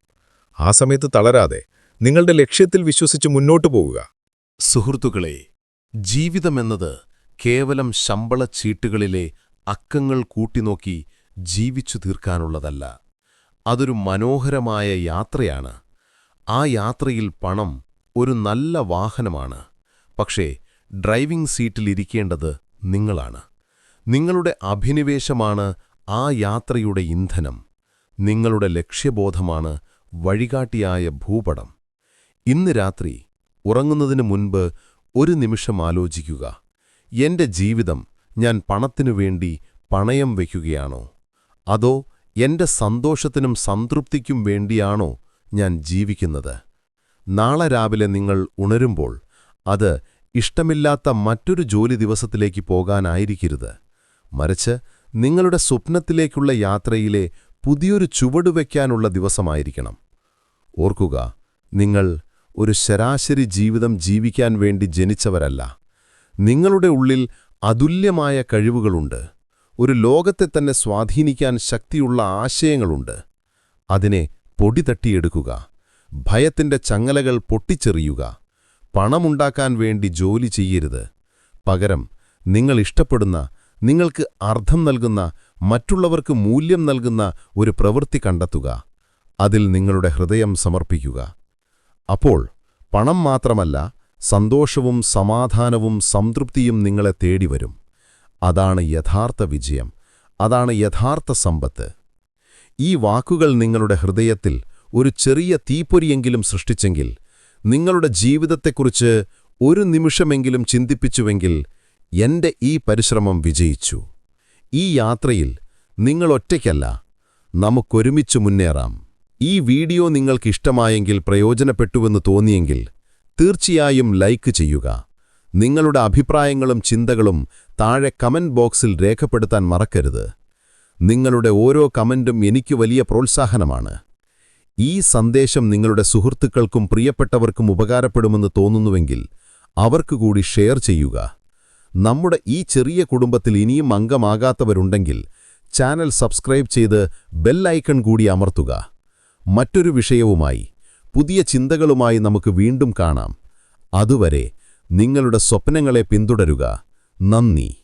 ആ സമയത്ത് തളരാതെ നിങ്ങളുടെ ലക്ഷ്യത്തിൽ വിശ്വസിച്ച് മുന്നോട്ടു പോവുക.
സുഹൃത്തുക്കളെ ജീവിതമെന്നത് കേവലം ശമ്പള ചീട്ടുകളിലെ അക്കങ്ങൾ കൂട്ടിനോക്കി ജീവിച്ചു തീർക്കാനുള്ളതല്ല. അതൊരു മനോഹരമായ യാത്രയാണ്. ആ യാത്രയിൽ പണം ഒരു നല്ല വാഹനമാണ്. പക്ഷേ ഡ്രൈവിംഗ് സീറ്റിലിരിക്കേണ്ടത് നിങ്ങളാണ്. നിങ്ങളുടെ അഭിനിവേശമാണ് ആ യാത്രയുടെ ഇന്ധനം. നിങ്ങളുടെ ലക്ഷ്യബോധമാണ് വഴികാട്ടിയായ ഭൂപടം. ഇന്ന് രാത്രി ഉറങ്ങുന്നതിന് മുൻപ് ഒരു നിമിഷം ആലോചിക്കുക. എന്റെ ജീവിതം ഞാൻ പണത്തിനു വേണ്ടി പണയം വയ്ക്കുകയാണോ? അതോ എന്റെ സന്തോഷത്തിനും സംതൃപ്തിക്കും വേണ്ടിയാണോ ഞാൻ ജീവിക്കുന്നത്. നാളെ രാവിലെ നിങ്ങൾ ഉണരുമ്പോൾ അത് ഇഷ്ടമില്ലാത്ത മറ്റൊരു ജോലി ദിവസത്തിലേക്ക് പോകാനായിരിക്കരുത്. മറിച്ച് നിങ്ങളുടെ സ്വപ്നത്തിലേക്കുള്ള യാത്രയിലെ പുതിയൊരു ചുവടുവയ്ക്കാനുള്ള ദിവസമായിരിക്കണം. ഓർക്കുക നിങ്ങൾ ഒരു ശരാശരി ജീവിതം ജീവിക്കാൻ വേണ്ടി ജനിച്ചവരല്ല. നിങ്ങളുടെ ഉള്ളിൽ അതുല്യമായ കഴിവുകളുണ്ട്. ഒരു ലോകത്തെ തന്നെ സ്വാധീനിക്കാൻ ശക്തിയുള്ള ആശയങ്ങളുണ്ട്. അതിനെ പൊടി തട്ടിയെടുക്കുക. ഭയത്തിന്റെ ചങ്ങലകൾ പൊട്ടിച്ചെറിയുക. പണമുണ്ടാക്കാൻ വേണ്ടി ജോലി ചെയ്യരുത്. പകരം നിങ്ങൾ ഇഷ്ടപ്പെടുന്ന നിങ്ങൾക്ക് അർത്ഥം നൽകുന്ന മറ്റുള്ളവർക്ക് മൂല്യം നൽകുന്ന ഒരു പ്രവൃത്തി കണ്ടെത്തുക. അതിൽ നിങ്ങളുടെ ഹൃദയം സമർപ്പിക്കുക. അപ്പോൾ പണം മാത്രമല്ല സന്തോഷവും സമാധാനവും സംതൃപ്തിയും നിങ്ങളെ തേടിവരും. അതാണ് യഥാർത്ഥ വിജയം. അതാണ് യഥാർത്ഥ സമ്പത്ത്. ഈ വാക്കുകൾ നിങ്ങളുടെ ഹൃദയത്തിൽ ഒരു ചെറിയ തീപ്പൊരിയെങ്കിലും സൃഷ്ടിച്ചെങ്കിൽ നിങ്ങളുടെ ജീവിതത്തെക്കുറിച്ച് ഒരു നിമിഷമെങ്കിലും ചിന്തിപ്പിച്ചുവെങ്കിൽ എന്റെ ഈ പരിശ്രമം വിജയിച്ചു. ഈ യാത്രയിൽ നിങ്ങൾ ഒറ്റയ്ക്കല്ല നമുക്കൊരുമിച്ച് മുന്നേറാം. ഈ വീഡിയോ നിങ്ങൾക്ക് ഇഷ്ടമായെങ്കിൽ പ്രയോജനപ്പെട്ടുവെന്ന് തോന്നിയെങ്കിൽ തീർച്ചയായും ലൈക്ക് ചെയ്യുക. നിങ്ങളുടെ അഭിപ്രായങ്ങളും ചിന്തകളും താഴെ കമന്റ് ബോക്സിൽ രേഖപ്പെടുത്താൻ മറക്കരുത്. നിങ്ങളുടെ ഓരോ കമന്റും എനിക്ക് വലിയ പ്രോത്സാഹനമാണ്. ഈ സന്ദേശം നിങ്ങളുടെ സുഹൃത്തുക്കൾക്കും പ്രിയപ്പെട്ടവർക്കും ഉപകാരപ്പെടുമെന്ന് തോന്നുന്നുവെങ്കിൽ അവർക്ക് കൂടി ഷെയർ ചെയ്യുക. നമ്മുടെ ഈ ചെറിയ കുടുംബത്തിൽ ഇനിയും അംഗമാകാത്തവരുണ്ടെങ്കിൽ ചാനൽ സബ്സ്ക്രൈബ് ചെയ്ത് ബെല്ലൈക്കൺ കൂടി അമർത്തുക. മറ്റൊരു വിഷയവുമായി പുതിയ ചിന്തകളുമായി നമുക്ക് വീണ്ടും കാണാം. അതുവരെ നിങ്ങളുടെ സ്വപ്നങ്ങളെ പിന്തുടരുക. നന്ദി.